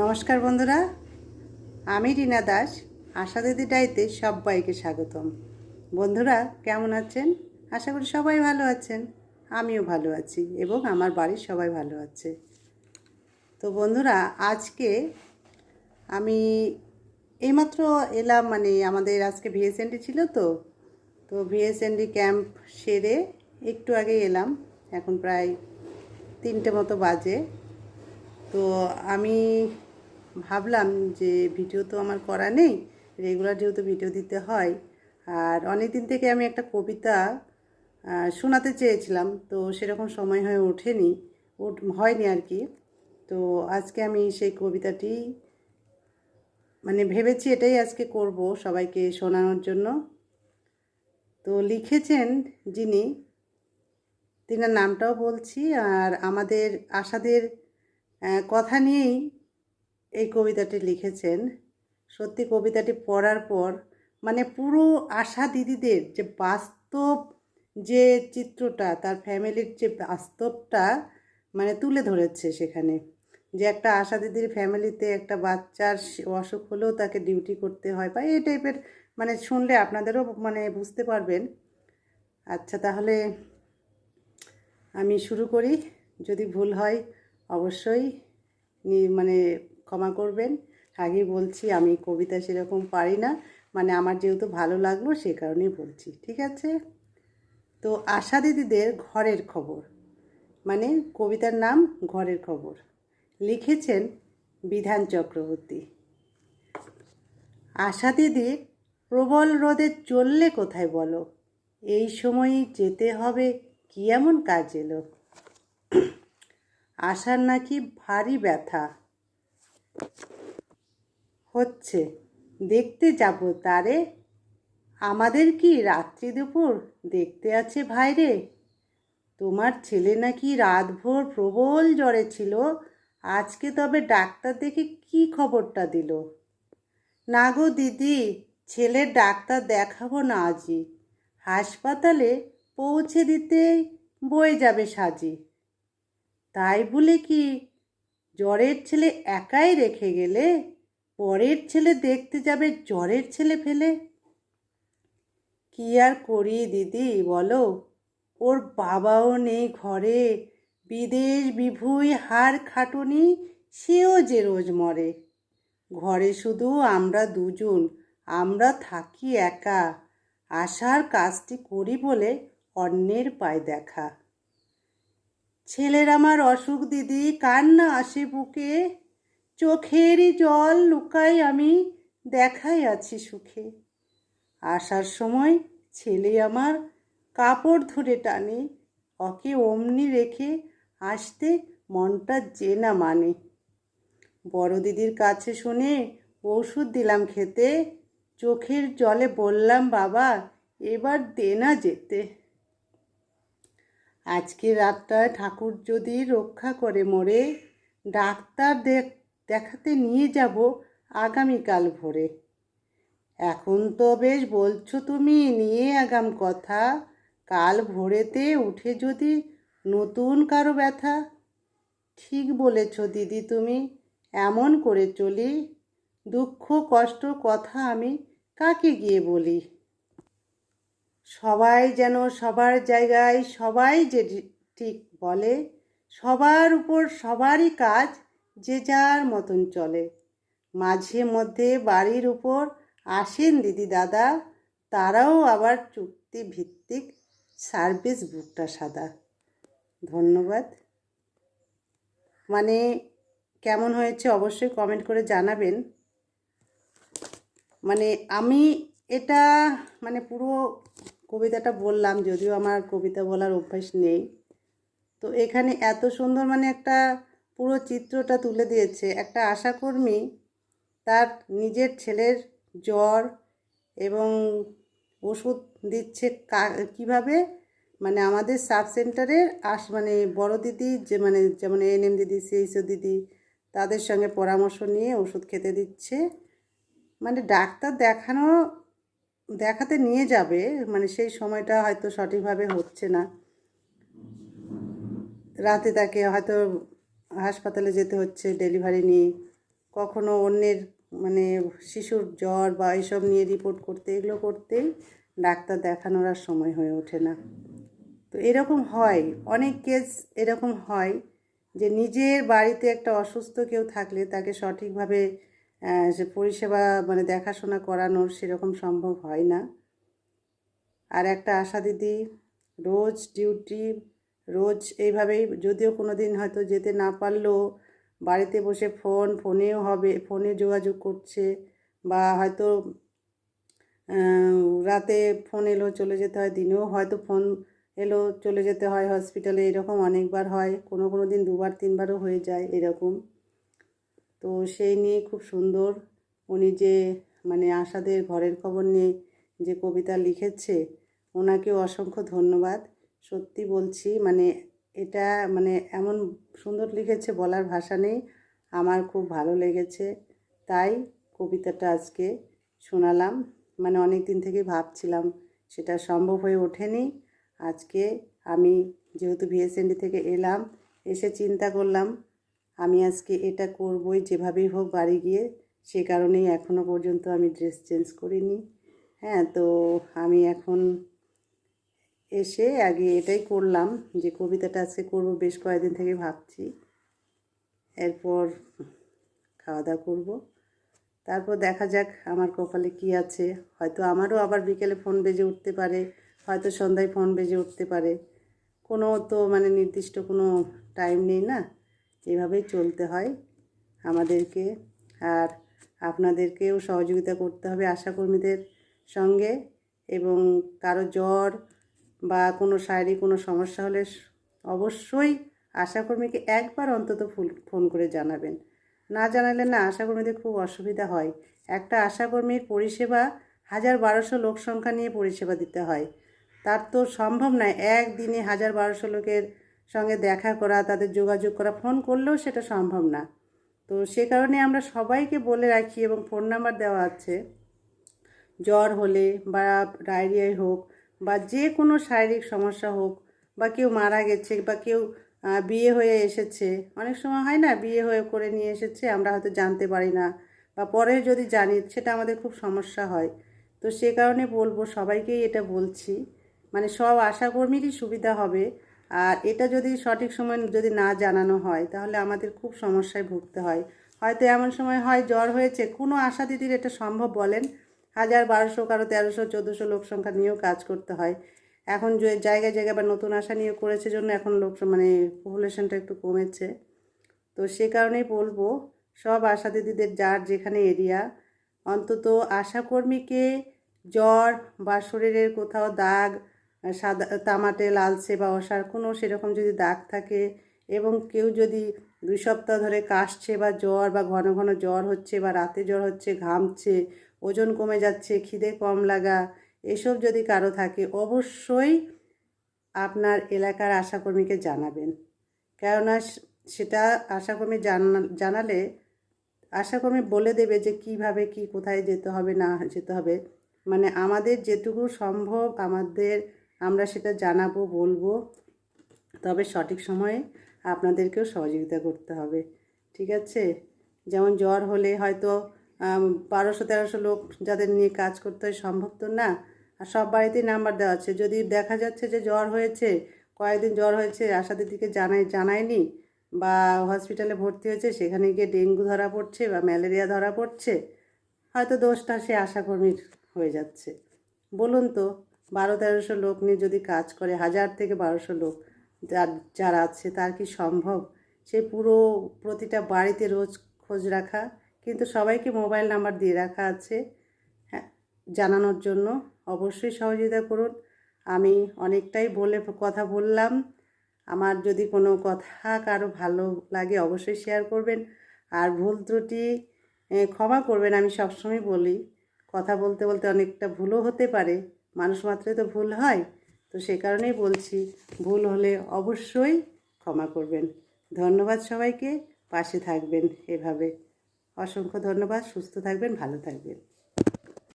নমস্কার বন্ধুরা, আমি রিনা দাস, আশা দিদি ডাইতে সবাইকে স্বাগতম। বন্ধুরা, কেমন আছেন? আশা করি সবাই ভালো আছেন, আমিও ভালো আছি এবং আমার বাড়ির সবাই ভালো আছে। তো বন্ধুরা, আজকে আমি এইমাত্র এলাম মানে আমাদের আজকে ভিএসএনডি ছিল তো তো ভিএসএনডি ক্যাম্প সেরে একটু আগে এলাম, এখন প্রায় তিনটে মতো বাজে। তো আমি ভাবলাম যে ভিডিও তো আমার করা নেই রেগুলার যেহেতু ভিডিও দিতে হয়। আর অনেক দিন থেকে আমি একটা কবিতা শোনাতে চেয়েছিলাম, তো সেরকম সময় হয়ে ওঠেনি, ওঠ, হয়নি আর কি। তো আজকে আমি সেই কবিতাটি মানে ভেবেছি এটাই আজকে করব সবাইকে শোনানোর জন্য। তো লিখেছেন যিনি, তিনার নামটাও বলছি, আর আমাদের আশাদের কথা নিয়েই এই কবিতাটি লিখেছেন। সত্যি কবিতাটি পড়ার পর মানে পুরো আশা দিদিদের যে বাস্তব যে চিত্রটা, তার ফ্যামিলির যে বাস্তবটা মানে তুলে ধরেছে সেখানে। যে একটা আশা দিদির ফ্যামিলিতে একটা বাচ্চার অসুখ হলেও তাকে ডিউটি করতে হয় বা এই টাইপের মানে শুনলে আপনাদেরও মানে বুঝতে পারবেন। আচ্ছা তাহলে আমি শুরু করি। যদি ভুল হয় অবশ্যই মানে ক্ষমা করবেন। আগে বলছি, আমি কবিতা সেরকম পারি না। মানে আমার যেহেতু ভালো লাগল, সে কারণেই বলছি, ঠিক আছে? তো আশা দিদিদের ঘরের খবর। মানে কবিতার নাম ঘরের খবর। লিখেছেন বিধান চক্রবর্তী। আশা দিদি, প্রবল রোদে চললে কোথায় বলো? এই সময়ই যেতে হবে, কি এমন কাজ এলো? আশার নাকি ভারী ব্যথা। হচ্ছে। দেখতে যাব তারে। আমাদের কি রাত্রি দুপুর দেখতে আছে ভাইরে? তোমার ছেলে নাকি রাতভর প্রবল জ্বরে ছিল। আজকে তবে ডাক্তার দেখে কি খবরটা দিল? না গো দিদি, ছেলের ডাক্তার দেখাবো না আজই হাসপাতালে পৌঁছে দিতেই বয়ে যাবে সাজি। তাই বলে কি জ্বরের ছেলে একাই রেখে গেলে, পরের ছেলে দেখতে যাবে জ্বরের ছেলে ফেলে। কি আর করি দিদি, বলো? ওর বাবাও নেই ঘরে, বিদেশ বিভুই হার খাটুনি, সেও যে রোজ মরে। ঘরে শুধু আমরা দুজন, আমরা থাকি একা, আশার কাজটি করি বলে অন্যের পায় দেখা। ছেলের আমার অসুখ দিদি, কান্না আসে বুকে। চোখেরই জল লুকাই আমি দেখাই আছি সুখে। আসার সময় ছেলে আমার কাপড় ধরে টানে, ওকে অমনি রেখে আসতে মনটা যে না মানে। বড় দিদির কাছে শুনে ওষুধ দিলাম খেতে, চোখের জলে বললাম, বাবা, এবার দে না যেতে। আজকে রাতটায় ঠাকুর যদি রক্ষা করে মোরে, ডাক্তার দেখ দেখাতে নিয়ে যাব আগামীকাল ভোরে। এখন তো বেশ বলছো তুমি, নিয়ে আগাম কথা। কাল ভোরেতে উঠে যদি নতুন কারও ব্যথা, ঠিক বলেছ দিদি তুমি, এমন করে চলি। দুঃখ কষ্ট কথা আমি কাকে গিয়ে বলি? সবাই যেন সবার জায়গায় সবাই যে ঠিক বলে, সবার উপর সবারই কাজ যে যার মতন চলে। মাঝে মধ্যে বাড়ির উপর আসেন দিদি দাদা, তারাও আবার চুক্তি ভিত্তিক সার্ভিস বুকটা সাদা। ধন্যবাদ। মানে কেমন হয়েছে অবশ্যই কমেন্ট করে জানাবেন। মানে আমি এটা মানে পুরো কবিতাটা বললাম, যদিও আমার কবিতা বলার অভ্যাস নেই। তো এখানে এত সুন্দর মানে একটা পুরো চিত্রটা তুলে দিয়েছে। একটা আশাকর্মী তার নিজের ছেলের জ্বর এবং ওষুধ দিচ্ছে কীভাবে? মানে আমাদের সাব সেন্টারের আস মানে বড় দিদি যে মানে যেমন এএনএম দিদি সিএইচও দিদি, তাদের সঙ্গে পরামর্শ নিয়ে ওষুধ খেতে দিচ্ছে। মানে ডাক্তার দেখানো দেখাতে নিয়ে যাবে মানে সেই সময়টা হয়তো সঠিকভাবে হচ্ছে না। রাতে তাকে হয়তো হাসপাতালে যেতে হচ্ছে, ডেলিভারি নিয়ে। কখনো অন্যের মানে শিশুর জ্বর বা এসব নিয়ে রিপোর্ট করতে, এগুলো করতেই ডাক্তার দেখানোর আর সময় হয়ে ওঠে না। তো এরকম হয়, অনেক কেস এরকম হয় যে নিজের বাড়িতে একটা অসুস্থ কেউ থাকলে তাকে সঠিকভাবে সে পরিষেবা মানে দেখাশোনা করানোর সেরকম সম্ভব হয় না। আর একটা আশা দিদি, রোজ ডিউটি, রোজ এইভাবেই, যদিও কোনো দিন হয়তো যেতে না পারলেও বাড়িতে বসে ফোন, ফোনেও হবে, ফোনে যোগাযোগ করছে বা হয়তো রাতে ফোন এলো চলে যেতে হয়, দিনেও হয়তো ফোন এলো চলে যেতে হয়, হসপিটালে, এরকম অনেকবার হয়, কোনো কোনো দিন দুবার, তিনবারও হয়ে যায় এরকম। তো সেই নিয়ে খুব সুন্দর উনি যে মানে আশাদের ঘরের খবর নিয়ে যে কবিতা লিখেছে, ওনাকেও অসংখ্য ধন্যবাদ। সত্যি বলছি মানে এটা মানে এমন সুন্দর লিখেছে বলার ভাষা নেই, আমার খুব ভালো লেগেছে। তাই কবিতাটা আজকে শোনালাম। মানে অনেক দিন থেকে ভাবছিলাম সেটা সম্ভব হয়ে ওঠেনি। আজকে আমি যেহেতু ভিএসএনডি থেকে এলাম, এসে চিন্তা করলাম আমি আজকে এটা করবই যেভাবেই হোক বাড়ি গিয়ে, সে কারণেই এখনও পর্যন্ত আমি ড্রেস চেঞ্জ করিনি। হ্যাঁ তো আমি এখন এসে আগে এটাই করলাম যে কবিতাটা আজকে করব, বেশ কয়েকদিন থেকে ভাবছি। এরপর খাওয়া দাওয়া করব। তারপর দেখা যাক আমার কপালে কি আছে। হয়তো আমারও আবার বিকেলে ফোন বেজে উঠতে পারে, হয়তো সন্ধ্যায় ফোন বেজে উঠতে পারে। কোনো তো মানে নির্দিষ্ট কোনো টাইম নেই না। এভাবেই চলতে হয় আমাদেরকে আর আপনাদেরকেও সহযোগিতা করতে হবে আশাকর্মীদের সঙ্গে এবং কারও জ্বর বা কোনো শারীরিক কোনো সমস্যা হলে অবশ্যই আশাকর্মীকে একবার অন্তত ফুল- ফোন করে জানাবেন। না জানালে না আশাকর্মীদের খুব অসুবিধা হয়। একটা আশাকর্মীর পরিষেবা হাজার বারোশো লোক সংখ্যা নিয়ে পরিষেবা দিতে হয়। তার তো সম্ভব নয়, একদিনে হাজার বারোশো লোকের সঙ্গে দেখা করা, তাদের যোগাযোগ করা, ফোন করলেও সেটা সম্ভব না। তো সে কারণে আমরা সবাইকে বলে রাখি এবং ফোন নাম্বার দেওয়া আছে। জ্বর হলে বা ডায়রিয়ায় হোক বা যে কোনো শারীরিক সমস্যা হোক বা কেউ মারা গেছে বা কেউ বিয়ে হয়ে এসেছে, অনেক সময় হয় না বিয়ে হয়ে করে নিয়ে এসেছে, আমরা হয়তো জানতে পারি না বা পরে যদি জানি সেটা আমাদের খুব সমস্যা হয়। তো সে কারণে বলব সবাইকেই এটা বলছি। মানে সব আশাকর্মীরই সুবিধা হবে। আর এটা যদি সঠিক সময় যদি না জানানো হয়, তাহলে আমাদের খুব সমস্যায় ভুগতে হয়। হয়তো এমন সময় হয় জ্বর হয়েছে, কোনো আশা দিদির এটা সম্ভব বলেন? হাজার, বারোশো, কারও তেরোশো, চোদ্দোশো লোক সংখ্যা নিয়েও কাজ করতে হয়। এখন জায়গায় জায়গায় বা নতুন আশা নিয়ে করেছে জন্য এখন লোক মানে পপুলেশনটা একটু কমেছে। তো সে কারণেই বলব, সব আশা দিদিদের যার যেখানে এরিয়া অন্তত আশাকর্মীকে জ্বর বা শরীরের কোথাও দাগ সাদা তামাটে লালচে বা অসার, কোনো সেরকম যদি দাগ থাকে এবং কেউ যদি দুই সপ্তাহ ধরে কাশছে বা জ্বর বা ঘন ঘন জ্বর হচ্ছে বা রাতে জ্বর হচ্ছে, ঘামছে, ওজন কমে যাচ্ছে, খিদে কম লাগা, এসব যদি কারও থাকে, অবশ্যই আপনার এলাকার আশাকর্মীকে জানাবেন। কেননা সেটা আশাকর্মী জানা- জানালে আশাকর্মী বলে দেবে যে কীভাবে কি কোথায় যেতে হবে, না যেতে হবে। মানে আমাদের যেটুকু সম্ভব আমাদের আমরা সেটা জানাব, বলব। তবে সঠিক সময়ে আপনাদেরকেও সহযোগিতা করতে হবে, ঠিক আছে? যেমন জ্বর হলে হয়তো বারোশো, তেরোশো লোক যাদের নিয়ে কাজ করতে হয় সম্ভব তো না। আর সব বাড়িতেই নাম্বার দেওয়া আছে। যদি দেখা যাচ্ছে যে জ্বর হয়েছে, কয়েকদিন জ্বর হয়েছে আশা দিদিকে জানাই, জানায়নি বা হসপিটালে ভর্তি হয়েছে, সেখানে গিয়ে ডেঙ্গু ধরা পড়ছে বা ম্যালেরিয়া ধরা পড়ছে, হয়তো দোষটা সে আশাকর্মীর হয়ে যাচ্ছে। বলুন তো বারো তেরোশো লোক নিয়ে যদি কাজ করে, হাজার থেকে বারোশো লোক যার, যারা আছে, তার কি সম্ভব? সে পুরো প্রতিটা বাড়িতে রোজ খোঁজ রাখা, কিন্তু সবাইকে মোবাইল নাম্বার দিয়ে রাখা আছে হ্যাঁ জানানোর জন্য। অবশ্যই সহযোগিতা করুন। আমি অনেকটাই বলে, কথা বললাম। আমার যদি কোনো কথা কারও ভালো লাগে, অবশ্যই শেয়ার করবেন। আর ভুল ত্রুটি ক্ষমা করবেন, আমি সবসময় বলি। কথা বলতে বলতে অনেকটা ভুলও হতে পারে। মানুষ মাত্রে তো ভুল হয়। তো সে কারণেই বলছি, ভুল হলে অবশ্যই ক্ষমা করবেন। ধন্যবাদ সবাইকে, পাশে থাকবেন এভাবে। অসংখ্য ধন্যবাদ, সুস্থ থাকবেন, ভালো থাকবেন।